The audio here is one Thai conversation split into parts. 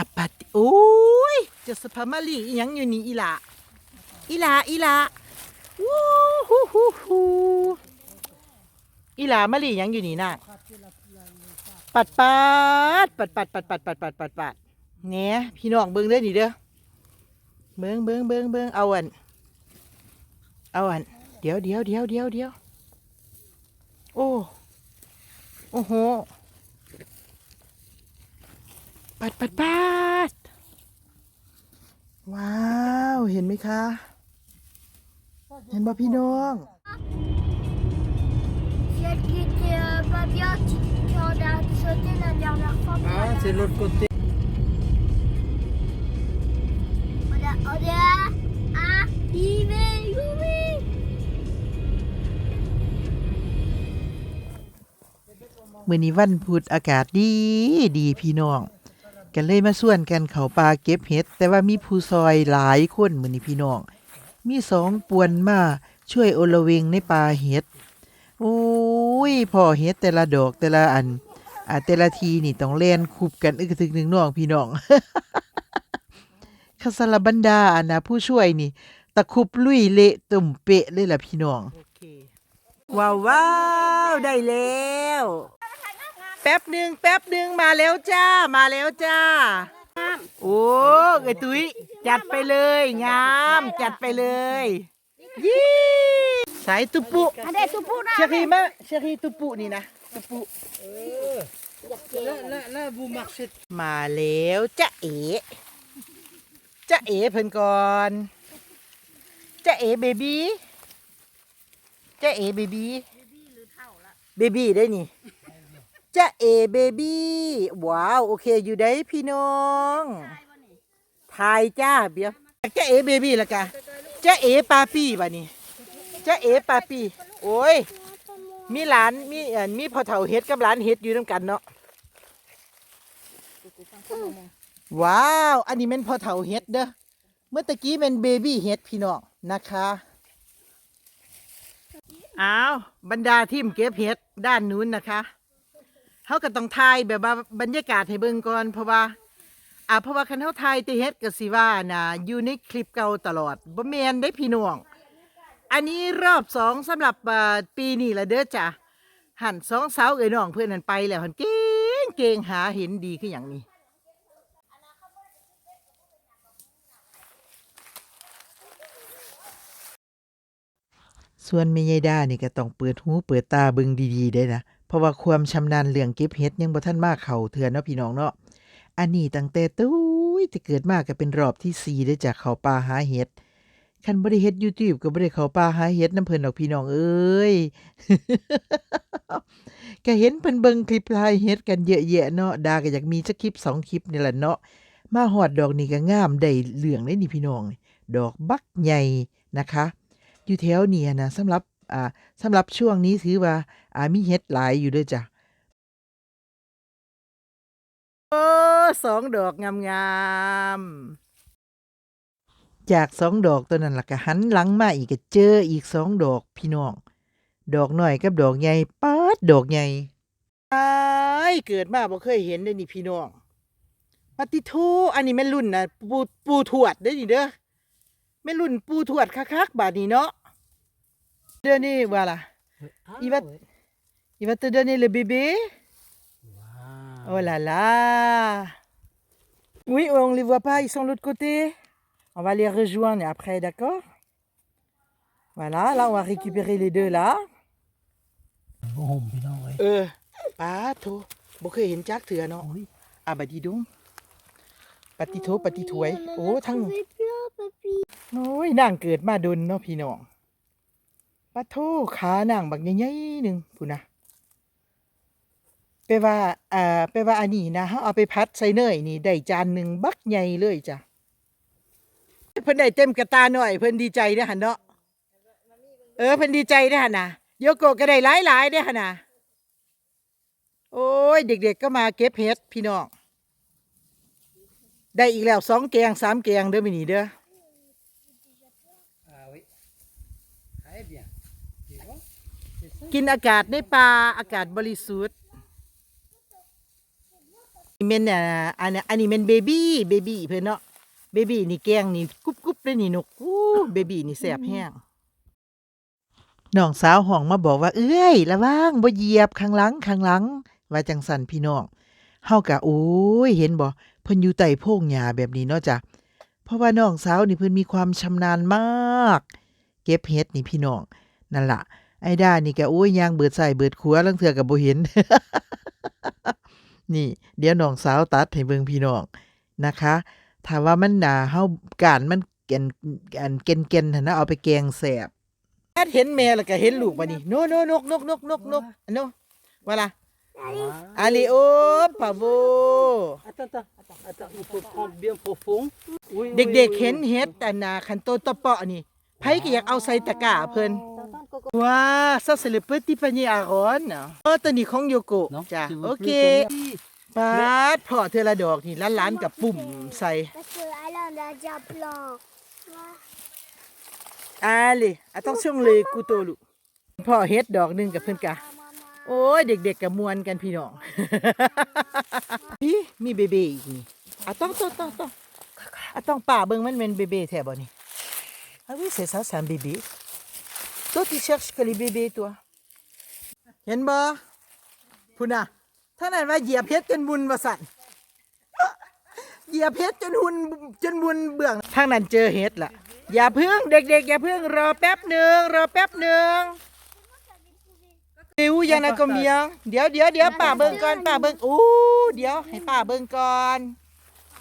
อัปปาติโอ้ยเจะสพามาลียังอยู่นี่อีหละอีหละอีหละวู้ฮู้ฮู้ฮู้อีหละมาลียังอยู่นี่น่ะปัดปัดปัดปัดปัดปัดปัดปัดปัดปัดแหน่พี่น้องเบิ่งเด้อนี่เด้อเบิ่งเบิ่งเบิ่งเบิ่งเอาอันเอาอันเดี๋ยวเดี๋ยวเดี๋ยวเดี๋ยวเดี๋ยวโอ้โอ้โห ปัดปัดปัดว้าว เห็นไหมคะ เห็นบ่พี่น้อง Celle qui était euh, pas bien, qui, qui en a sauté la dernière fois. Ah, c'est l'autre côté. On a, on est à, arrivé, youpi. มื่อนี้วันพุธอากาศดี ดีพี่น้อง กันเลยมาส่วนกันเขาปลาเก็บเห็ด แต่ว่ามีผู้ซอยหลายคนเหมือนี้พี่น้อง มีสองปวนมาช่วยโอละเวงในปลาเห็ด โอ้ยพ่อเห็ดแต่ละดอกแต่ละอันอ่าแต่ละทีนี่ต้องเล่นคุบกันอึกกระทึกหนึ่งน้องพี่น้องคาสลบันดาอันนะผู้ช่วยนี่ ตะคุบลุยเละตุ่มเปะเลยล่ะพี่น้องว้าวว้าวได้แล้ว แป๊บหนึ่งแป๊บหนึ่งมาแล้วจ้า มาแล้วจ้า โอ้ไอตุ้ยจัดไปเลยงามจัดไปเลยยี่สายตุปุ Ada tupu dah. เชอรี่มะเชอรี่ตุปุนี่นะตุปุ Là, là, là, vous marchez มาแล้วจ้าเอ๋จ้าเอ๋เพิ่นก่อนจ้าเอ๋เบบี้จ้าเอ๋เบบี้เบบี้ได้นี่ จ้าเอ๋เบบี้ว้าวโอเคอยู่ได้พี่น้องถ่ายจ้าเบียวจ้าเอ๋เบบี้ละกะจ้าเอ๋ปาปี้บ่นี่จ้าเอ๋ปาปี้โอ้ยมีหลานมีเอ่อมีพ่อเฒ่าเฮ็ดกับหลานเฮ็ดอยู่นํกันเนาะว้าว อันนี้เป็นพอเถาเฮ็ดเด้อเมื่อตะกี้เป็นเบบี้เฮ็ดพี่น้องนะคะอ้าวบรรดาทีมเก็บเฮ็ดด้านนู้นนะคะ เขาก็ต้องถ่ายแบบว่าบรรยากาศให้เบิ่งก่อนเพราะว่าอ่าเพราะว่าคันเขาถ่ายแต่เฮ็ดก็สิว่านะอยู่ในคลิปเก่าตลอดบ่แม่นได้พี่น้องอันนี้รอบสองสำหรับปีนี้ละเด้อจ้ะหันสองสาวเอ้ยน้องเพื่อนนั่นไปแล้วหันเก่งเก่งหาเห็นดีคืออย่างนี้ส่วนเมยายดานี่ก็ต้องเปิดหูเปิดตาเบิ่งดีๆได้นะ เพราะว่าความชำนาญเรื่องเก็บเห็ดยังบ่ทันมากเข้าเถือนเนาะพี่น้องเนาะอันนี้ตั้งแต่ตุ้ยที่เกิดมากก็เป็นรอบที่4ได้จากเขาป่าหาเห็ดคันบ่ได้เฮ็ด YouTube ก็บ่ได้เข้าป่าหาเห็ดนํเพิ่นดอกพี่น้องเอ้ยก็เห็นเพิ่นเบิ่งคลิปถ่ายเฮ็ดกันเยอะแยะเนาะดาก็อยากมีสักคลิปสองคลิปนี่แหละเนาะมาฮอดดอกนี่ก็งามได้เรื่องเลยนี่พี่น้อง ดอกบักใหญ่นะคะ อยู่แถวนี้นะสำหรับอ่าสำหรับช่วงนี้ถือว่า อ่ามีเฮ็ดหลายอยู่เด้วยจ้ะโอ้สองดอกงามๆจากสองดอกตัวนั้นล่ะก็หันหลังมาอีกก็เจออีกสองดอกพี่น้อง ดอกน้อยกับดอกใหญ่ปาดดอกใหญ่ไอ้ายเกิดมาบ่เคยเห็นเลยนี่พี่น้องปฏิโทอันนี้แม่นรุ่นนะปูปูทวดได้อนี่เด้อแม่นรุ่นปูทวดคักๆบาดนี้เนาะเดี๋ยวนี้ว่าล่ะ Ah, Il va- ouais. il va te donner le bébé Waouh. oh là là oui on les voit pas ils sont de l'autre côté on va les rejoindre après d'accord voilà là on va récupérer les deux là Bon, mais non, ouais. เออป้าโทบ่เคยเห็นจักเถื่อเนาะ Oui. อาบัดดีดุงปฏิโทปฏิถวย โอ้ ทั้ง Trouvé plein, papy. โอ้ยนางเกิดมาดนเนาะพี่น้องปะโทขานางบักใหญ่ๆหนึ่งพูนนะ แปลว่าอ่าแปลว่าอันนี้นะเฮาเอาไปพัดใส่เนยนี่ได้จานหนึ่งบักใหญ่เลยจ้ะเพิ่นได้เต็มกระตาหน่อยเพิ่นดีใจเด้อหั่นเนาะเออเพิ่นดีใจเด้อหั่นน่ะโยโกะก็ได้หลายๆเด้อหั่นน่ะโอ้ยเด็ก ๆ ก็มาเก็บเห็ดพี่น้องได้อีกแล้วสองแกงสามแกงเด้อมินี่เด้อ Ah oui. Très bien. Tu vois C'est ça กินอากาศในป่าอากาศบริสุทธิ์ เมนอะอันนี้อันนี้เมนเบบี้เบบี้เพื่อนเนาะเบบี้นี่แกงนี่กรุบกรุบเลยนี่นกอู้เบบี้นี่แสบแห้งน้องสาวห้องมาบอกว่าเอ้ยระวังบ่เหยียบข้างหลังข้างหลัง ว่าจังสันพี่น้องเฮากะโอ้ยเห็นบ่เพิ่นอยู่ใต้โพงหญ้าแบบนี้เนาะจ้ะเพราะว่าน้องสาวนี่เพิ่นมีความชำนาญมาก เก็บเฮ็ดนี่พี่น้องนั่นล่ะไอ้ด้านี่ก็โอ้ยยางเบิดใส่เบิดขัวลังเทื่อก็บ่เห็น นี่ เดี๋ยวน้องสาวตัดให้เบิ่งพี่น้องนะคะถ้าว่ามันน่าเฮาการมันแก่นอันเก่นๆหั่นนะเอาไปแกงแซ่บเห็นแม่แล้วก็เห็นลูกบัดนี้โนโนนกนกนกนกนกอันโนว่าล่ะอาลิโอปาโว Attends, attends, attends, attends, il faut prendre bien profond. Oui, เด็กๆเห็นเฮ็ดอันน่ะคันโตตะเปาะนี่ไผก็อยากเอาใส่ตะกร้าเพิ่น ว้า ça c'est le petit panier à ron เออตัวนี้ของโยโกะ Non จ้ะ Tu veux โอ plus เค tenir ปาดพอเทอละดอกนี่ล้านๆกับปุ่มใส่ Parce que Alain a déjà plein. อ่าเลย attention les couteaux ลูกพ่อเฮ็ดดอกหนึงกับเพิ่นกะ โอ้ย เด็กๆกับมวนกันพี่น้องพี่มีเบเบอีกนี่อะต้องต้องต้องต้องอะต้องป่าเบิ่งมันเป็นเบเบแท้บ่นี่อะ oui c'est ça c'est un bébé toi tu cherches que les bébés toi เห็นบ่พุ่นน่ะท่านนั้นว่าเหยียบเพชรจนบุญว่าสั่นเหยียบเพชรจนหุ่นจนบุญเบื้องทางนั้นเจอเฮ็ดล่ะ อย่าเพิ่งเด็กๆ อย่าเพิ่งรอแป๊บหนึ่งรอแป๊บหนึ่งดิวยานาคมเบียงเดี๋ยวเดี๋ยวเดี๋ยวป้าเบิ่งก่อนป้าเบิ่งอู้เดี๋ยวให้ป้าเบิ่งก่อน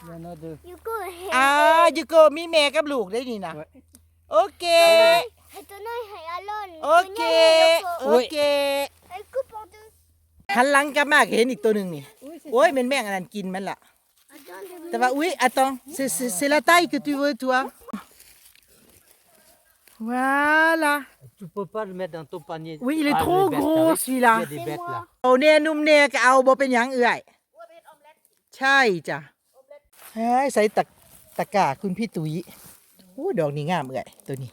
Il y en a deux. You go ahead. อ่ายูโกมีแม่กับลูกได้นี่นะ Ouais. โอเค Et ton nom est Alain. โอเค โอเค Elle coupe en deux. หันหลังกลับมาก็เห็นอีกตัวหนึ่งนี่ โอ้ยเป็นแม่งอันนั้นกินมันล่ะ Attends, แต่ว่า oui attends c'est c'est c'est la taille que tu veux toi voilà Tu peux pas le mettre dans ton panier. Oui, il est Ah, trop les bêtes, gros, t'as vu celui-là. Il y a des bêtes là. เอาเนนุ่มเนก็เอาบ่เป็นหยังเอื่อยใช่จ้ะเฮ้ยใส่ตะตะกร้าคุณพี่ตุ๋ยโอ้ดอกนี้งามเอื่อยตัวนี้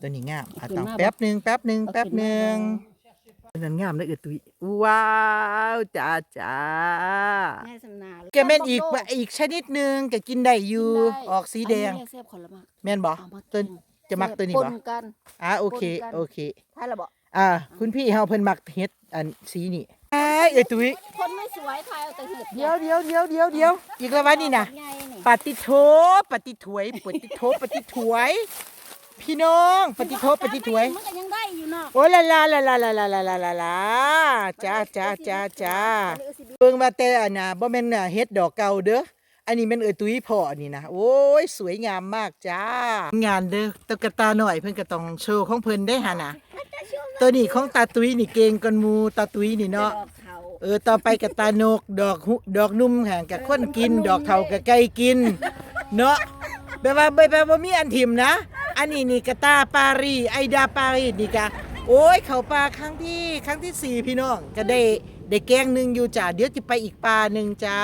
ตัวนี้งามอะต้องแป๊บหนึ่งแป๊บหนึ่งแป๊บหนึ่งตัวนั้นงามเลยเอื่อยตุ๋ยว้าวจ้าจ้าแม่สำนาแกแม่นอีกอีกชนิดหนึ่งก็กินได้อยู่ออกสีแดงเสียบคนละมักแม่นบ่เอามาตัวกินจะมักตัวนี้ปบ่นกันอ่าโอเคปนกันโอเคถ้าเราบอกอ่าคุณพี่เฮาเพิ่นมักเฮ็ดอันสีนี่เอ้ยเอ้ยตุ้ยคนไม่สวยทายเอาแต่เห็ดเดี๋ยวเดี๋ยวเดี๋ยวเดี๋ยวเดี๋ยวอีกแล้ววะนี่นะไงนี่ปฏิโทปฏิถวยปฏิโทปฏิถวย พี่น้องปฏิโทปฏิถวยมันก็ยังได้อยู่เนาะโอ้ลาลาลาลาลาลาลาลาลาลาจ้าจ้าจ้าจ้าเบิ่งมาแต่อันน่ะบ่แม่นน่ะเฮ็ดดอกเก่าเด้ออันนี้แมันเออตุ้ยพ่อนี่นะโอ้ยสวยงามมากจ้า งานเด้อตุ๊กตาหน่อยเพิ่นก็ต้องโชว์ของเพิ่นได้หั่นน่ะตัวนี้ของตาตุ้ยนี่เก่งกว่าหมู่ตาตุ้ยนี่เนาะดอกเขาเออต่อไปกับตานกดอกหุดอกนุ่มห่างกับคนกิน ดอกเถากับไก่กิน เนาะแปลว่าแปลว่ามีอันทิมนะ อันนี้นี่กะตาปารีไอดาปารีนี่กะโอ้ยเขาปลาครั้งที่ครั้งที่สี่พี่น้องก็ได้ได้แกงหนึ่งอยู่จ้าเดี๋ยวจะไปอีกปลาหนึ่งจ้า